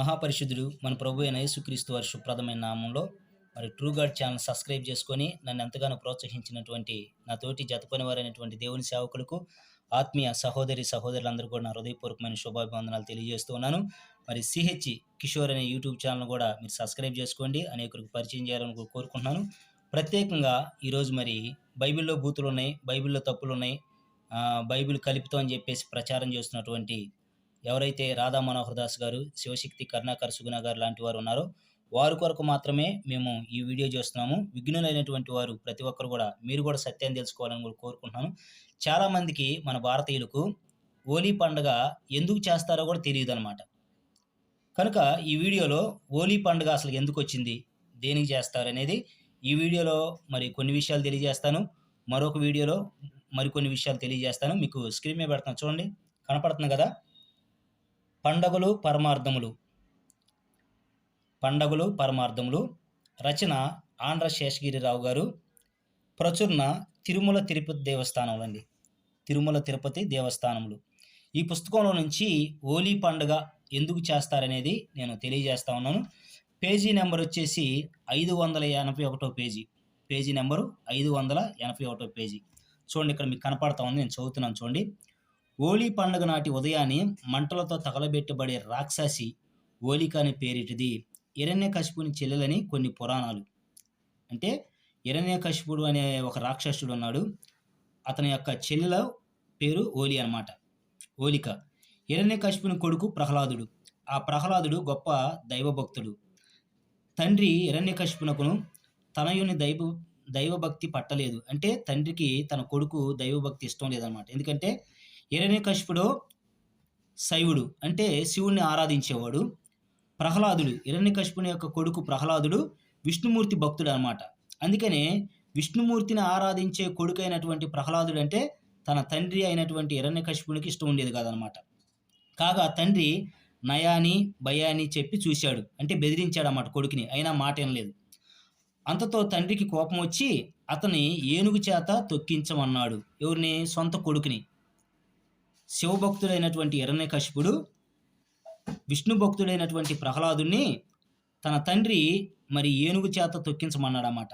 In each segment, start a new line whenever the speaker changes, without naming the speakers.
మహాపరిశుద్ధుడు మన ప్రభు అయిన యేసుక్రీస్తు వారి శుభ్రదమైన నామంలో మరి ట్రూ గాడ్ ఛానల్ సబ్స్క్రైబ్ చేసుకొని నన్ను ఎంతగానో ప్రోత్సహించినటువంటి నా తోటి జతపని వారైనటువంటి దేవుని సేవకులకు ఆత్మీయ సహోదరి సహోదరులందరూ కూడా నా హృదయపూర్వకమైన శుభాభివందనాలు తెలియజేస్తున్నాను మరి సిహెచ్ కిషోర్ అనే యూట్యూబ్ ఛానల్ కూడా మీరు సబ్స్క్రైబ్ చేసుకోండి అనేకులకు పరిచయం చేయాలని కోరుకుంటున్నాను. ప్రత్యేకంగా ఈరోజు మరి బైబిల్లో బూతులు ఉన్నాయి బైబిల్లో తప్పులు ఉన్నాయి బైబిల్ కలుపుతో అని చెప్పేసి ప్రచారం చేస్తున్నటువంటి ఎవరైతే రాధా మనోహర్ దాస్ గారు శివశక్తి కరుణాకర్ సుగుణ గారు లాంటి వారు ఉన్నారో వారి కొరకు మాత్రమే మేము ఈ వీడియో చేస్తున్నాము. విఘ్నులైనటువంటి వారు ప్రతి ఒక్కరు కూడా మీరు కూడా సత్యాన్ని తెలుసుకోవాలని కూడా కోరుకుంటున్నాను. చాలామందికి మన భారతీయులకు హోలీ పండుగ ఎందుకు చేస్తారో కూడా తెలియదు అనమాట కనుక ఈ వీడియోలో హోలీ పండుగ అసలు ఎందుకు వచ్చింది దేనికి చేస్తారు అనేది ఈ వీడియోలో మరి కొన్ని విషయాలు తెలియజేస్తాను. మరొక వీడియోలో మరికొన్ని విషయాలు తెలియజేస్తాను. మీకు స్క్రీన్ మీద పెడతాను చూడండి కనపడుతుంది కదా? పండగలు పరమార్థములు. పండగలు పరమార్థములు. రచన ఆంధ్ర శేషగిరిరావు గారు. ప్రచురణ తిరుమల తిరుపతి దేవస్థానములు అండి. తిరుమల తిరుపతి దేవస్థానములు. ఈ పుస్తకంలో నుంచి హోలీ పండుగ ఎందుకు చేస్తారనేది నేను తెలియజేస్తా ఉన్నాను. పేజీ నెంబర్ వచ్చేసి ఐదు వందల ఎనభై ఒకటో పేజీ. పేజీ నెంబరు ఐదు వందల ఎనభై ఒకటో పేజీ. చూడండి ఇక్కడ మీకు కనపడతా ఉంది. నేను చదువుతున్నాను చూడండి. హోలీ పండుగ నాటి ఉదయాన్ని మంటలతో తగలబెట్టబడే రాక్షసి ఓలిక అనే పేరిటిది హిరణ్యకశిపుని చెల్లెలని కొన్ని పురాణాలు. అంటే హిరణ్యకశిపుడు అనే ఒక రాక్షసుడు ఉన్నాడు. అతని యొక్క చెల్లెల పేరు హోలీ అనమాట ఓలిక హిరణ్యకశిపుని కొడుకు ప్రహ్లాదుడు. ఆ ప్రహ్లాదుడు గొప్ప దైవభక్తుడు. తండ్రి హిరణ్యకశిపునకును తనయుని దైవ దైవభక్తి పట్టలేదు. అంటే తండ్రికి తన కొడుకు దైవభక్తి ఇష్టం లేదనమాట ఎందుకంటే హిరణ్యకశిపుడు శైవుడు అంటే శివుణ్ణి ఆరాధించేవాడు ప్రహ్లాదుడు. హిరణ్యకశిపుని యొక్క కొడుకు ప్రహ్లాదుడు విష్ణుమూర్తి భక్తుడు అనమాట అందుకనే విష్ణుమూర్తిని ఆరాధించే కొడుకు అయినటువంటి ప్రహ్లాదుడు అంటే తన తండ్రి అయినటువంటి హిరణ్యకశిపునికి ఇష్టం ఉండేది కాదనమాట కాగా తండ్రి నయాని భయాని చెప్పి చూశాడు. అంటే బెదిరించాడు అన్నమాట కొడుకుని. అయినా మాట ఏం లేదు. అంతతో తండ్రికి కోపం వచ్చి అతని ఏనుగు చేత తొక్కించమన్నాడు. ఎవరిని? సొంత కొడుకుని. శివభక్తుడైనటువంటి హిరణ్యకశిపుడు విష్ణు భక్తుడైనటువంటి ప్రహ్లాదుని తన తండ్రి మరి ఏనుగు చేత తొక్కించమన్నాడన్నమాట.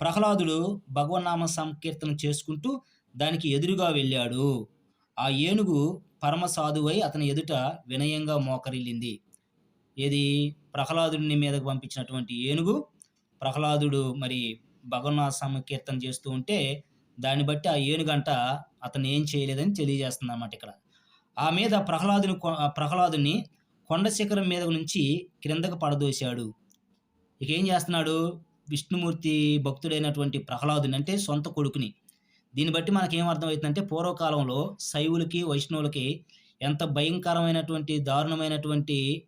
ప్రహ్లాదుడు భగవన్నామ సంకీర్తన చేసుకుంటూ దానికి ఎదురుగా వెళ్ళాడు. ఆ ఏనుగు పరమ సాధువై అతని ఎదుట వినయంగా మోకరిల్లింది. ఏది? ప్రహ్లాదుడిని మీదకు పంపించినటువంటి ఏనుగు. ప్రహ్లాదుడు మరి భగవన్నామ సంకీర్తన చేస్తూ ఉంటే దాన్ని బట్టి ఆ ఏనుగంట అతను ఏం చేయలేదని తెలియజేస్తుంది అన్నమాట ఇక్కడ. ఆ మీద ప్రహ్లాదుని కొ- ప్రహ్లాదుని కొండ శిఖరం మీద నుంచి క్రిందకు పడదోశాడు. ఇక ఏం చేస్తున్నాడు? విష్ణుమూర్తి భక్తుడైనటువంటి ప్రహ్లాదుని అంటే సొంత కొడుకుని. దీన్ని బట్టి మనకి ఏం అర్థమవుతుందంటే పూర్వకాలంలో శైవులకి వైష్ణవులకి ఎంత భయంకరమైనటువంటి దారుణమైనటువంటి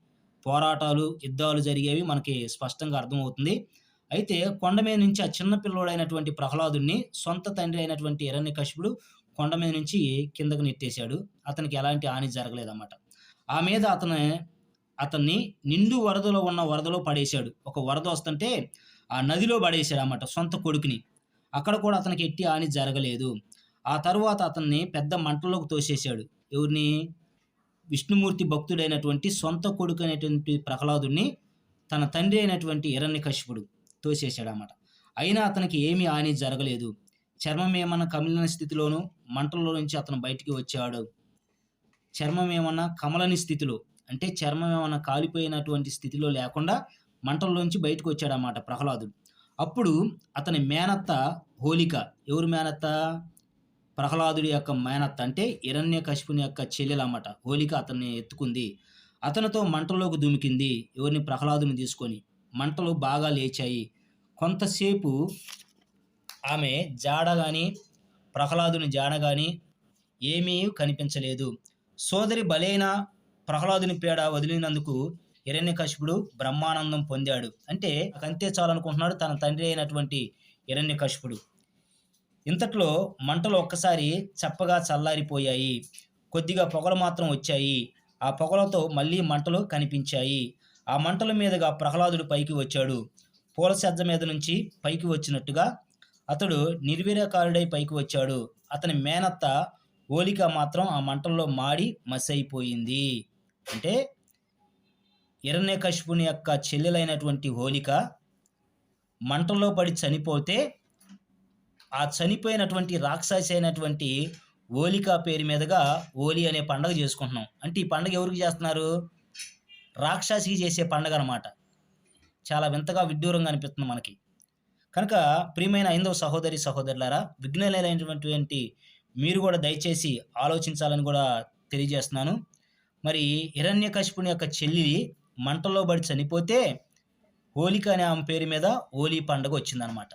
పోరాటాలు యుద్ధాలు జరిగేవి మనకి స్పష్టంగా అర్థమవుతుంది. అయితే కొండ మీద నుంచి ఆ చిన్న పిల్లోడైనటువంటి ప్రహ్లాదుని సొంత తండ్రి అయినటువంటి హిరణ్యకశిపుడు కొండ మీద నుంచి కిందకు నెట్టేశాడు. అతనికి ఎలాంటి హాని జరగలేదన్నమాట. ఆ మీద అతను అతన్ని నిండు వరదలో ఉన్న వరదలో పడేశాడు. ఒక వరద వస్తుంటే ఆ నదిలో పడేశాడు అన్నమాట సొంత కొడుకుని. అక్కడ కూడా అతనికి ఎట్టి హాని జరగలేదు. ఆ తర్వాత అతన్ని పెద్ద మంటల్లోకి తోసేశాడు. ఎవరిని? విష్ణుమూర్తి భక్తుడైనటువంటి సొంత కొడుకు అయినటువంటి ప్రహ్లాదుని తన తండ్రి అయినటువంటి హిరణ్యకశిపుడు తోసేశాడు అన్నమాట అయినా అతనికి ఏమీ హాని జరగలేదు. చర్మం ఏమన్నా కమిలిన స్థితిలోనూ మంటల్లో నుంచి అతను బయటికి వచ్చాడు. చర్మం ఏమన్నా కమలని స్థితిలో అంటే చర్మం ఏమన్నా కాలిపోయినటువంటి స్థితిలో లేకుండా మంటల్లోంచి బయటకు వచ్చాడన్నమాట ప్రహ్లాదుడు. అప్పుడు అతని మేనత్త హోలిక ఎవరు మేనత్త? ప్రహ్లాదుడి యొక్క మేనత్త అంటే హిరణ్య కశిపుని యొక్క చెల్లెలన్నమాట. హోలిక అతన్ని ఎత్తుకుంది. అతనితో మంటలోకి దుమికింది. ఎవరిని? ప్రహ్లాదుని తీసుకొని మంటలు బాగా లేచాయి. కొంతసేపు ఆమె జాడ కానీ ప్రహ్లాదుని జాడ కానీ ఏమీ కనిపించలేదు. సోదరి బలైన ప్రహ్లాదుని పేడ వదిలినందుకు హిరణ్యకశిపుడు బ్రహ్మానందం పొందాడు. అంటే అంతే చాలనుకుంటున్నాడు తన తండ్రి అయినటువంటి హిరణ్యకశిపుడు. ఇంతట్లో మంటలు ఒక్కసారి చప్పగా చల్లారిపోయాయి. కొద్దిగా పొగలు మాత్రం వచ్చాయి. ఆ పొగలతో మళ్ళీ మంటలు కనిపించాయి. ఆ మంటల మీదుగా ప్రహ్లాదుడు పైకి వచ్చాడు. పూల సజ్జ మీద నుంచి పైకి వచ్చినట్టుగా అతడు నిర్వీర్యకారుడై పైకి వచ్చాడు. అతని మేనత్త హోలిక మాత్రం ఆ మంటల్లో మాడి మసైపోయింది. అంటే హిరణ్యకశిపుని యొక్క చెల్లెలైనటువంటి హోలిక మంటల్లో పడి చనిపోతే ఆ చనిపోయినటువంటి రాక్షసి అయినటువంటి ఓలిక పేరు మీదుగా ఓలి అనే పండగ చేసుకుంటున్నాం. అంటే ఈ పండగ ఎవరికి చేస్తున్నారు? రాక్షసికి చేసే పండగ అనమాట చాలా వింతగా విడ్డూరంగా అనిపిస్తుంది మనకి. కనుక ప్రియమైన ఐందవ సహోదరి సహోదరులారా విఘ్నలైనటువంటి మీరు కూడా దయచేసి ఆలోచించాలని కూడా తెలియజేస్తున్నాను. మరి హిరణ్యకశిపుని యొక్క చెల్లి మంటల్లో పడి చనిపోతే హోలిక అనే ఆమె పేరు మీద హోలీ పండగ వచ్చిందనమాట.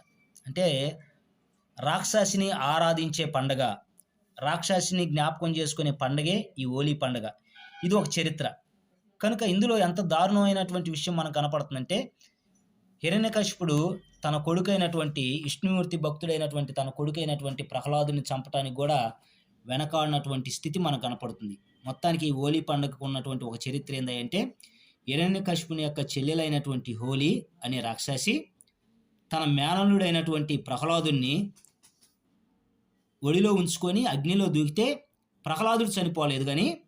అంటే రాక్షసిని ఆరాధించే పండగ రాక్షసిని జ్ఞాపకం చేసుకునే పండగే ఈ హోలీ పండగ. ఇది ఒక చరిత్ర. కనుక ఇందులో ఎంత దారుణమైనటువంటి విషయం మనకు కనపడుతుందంటే హిరణ్యకశిపుడు తన కొడుకైనటువంటి విష్ణుమూర్తి భక్తుడైనటువంటి తన కొడుకైనటువంటి ప్రహ్లాదుని చంపటానికి కూడా వెనకాడినటువంటి స్థితి మనకు కనపడుతుంది. మొత్తానికి ఈ హోలీ పండుగకు ఉన్నటువంటి ఒక చరిత్ర ఏంటంటే హిరణ్యకశిపుని యొక్క చెల్లెలైనటువంటి హోలీ అనే రాక్షసి తన మేనలుడైనటువంటి ప్రహ్లాదుని ఒడిలో ఉంచుకొని అగ్నిలో దూకితే ప్రహ్లాదుడు చనిపోలేదు. కానీ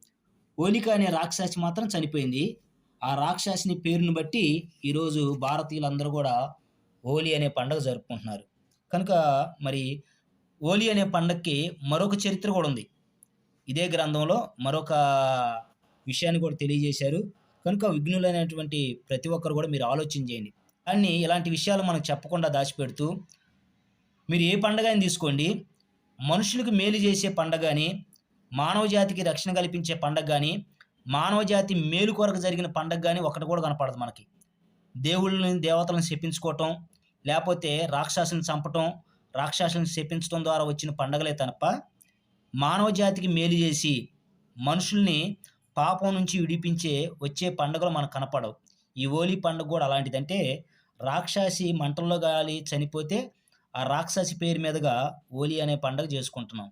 హోలిక అనే రాక్షసి మాత్రం చనిపోయింది. ఆ రాక్షసిని పేరును బట్టి ఈరోజు భారతీయులందరూ కూడా హోలీ అనే పండుగ జరుపుకుంటున్నారు. కనుక మరి హోలీ అనే పండగకి మరొక చరిత్ర కూడా ఉంది. ఇదే గ్రంథంలో మరొక విషయాన్ని కూడా తెలియజేశారు. కనుక విఘ్నులైనటువంటి ప్రతి ఒక్కరు కూడా మీరు ఆలోచన చేయండి. కానీ ఇలాంటి విషయాలు మనకు చెప్పకుండా దాచిపెడుతూ మీరు ఏ పండగ అయినా తీసుకోండి. మనుషులకు మేలు చేసే పండగ కానీ మానవ జాతికి రక్షణ కల్పించే పండగ కానీ మానవజాతి మేలు కొరకు జరిగిన పండగ కానీ ఒకటి కూడా కనపడదు మనకి. దేవుళ్ళని దేవతలను శపించుకోవటం లేకపోతే రాక్షసుని చంపటం రాక్షసుని శపించడం ద్వారా వచ్చిన పండగలే తప్ప మానవ జాతికి మేలు చేసి మనుషుల్ని పాపం నుంచి విడిపించే వచ్చే పండుగలు మనకు కనపడవు. ఈ హోలీ పండుగ కూడా అలాంటిదంటే రాక్షసి మంటల్లో గాలి చనిపోతే ఆ రాక్షసి పేరు మీదుగా హోలీ అనే పండుగ చేసుకుంటున్నాం.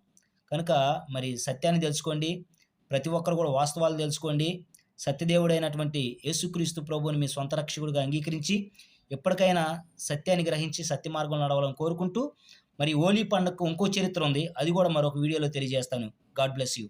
కనుక మరి సత్యాన్ని తెలుసుకోండి. ప్రతి ఒక్కరు కూడా వాస్తవాలు తెలుసుకోండి. సత్యదేవుడైనటువంటి యేసుక్రీస్తు ప్రభువుని మీ సొంత రక్షకుడిగా అంగీకరించి ఎప్పటికైనా సత్యాన్ని గ్రహించి సత్య మార్గంలో నడవాలని కోరుకుంటూ మరి హోలీ పండుగకు ఇంకో చరిత్ర ఉంది. అది కూడా మరొక వీడియోలో తెలియజేస్తాను. God bless you.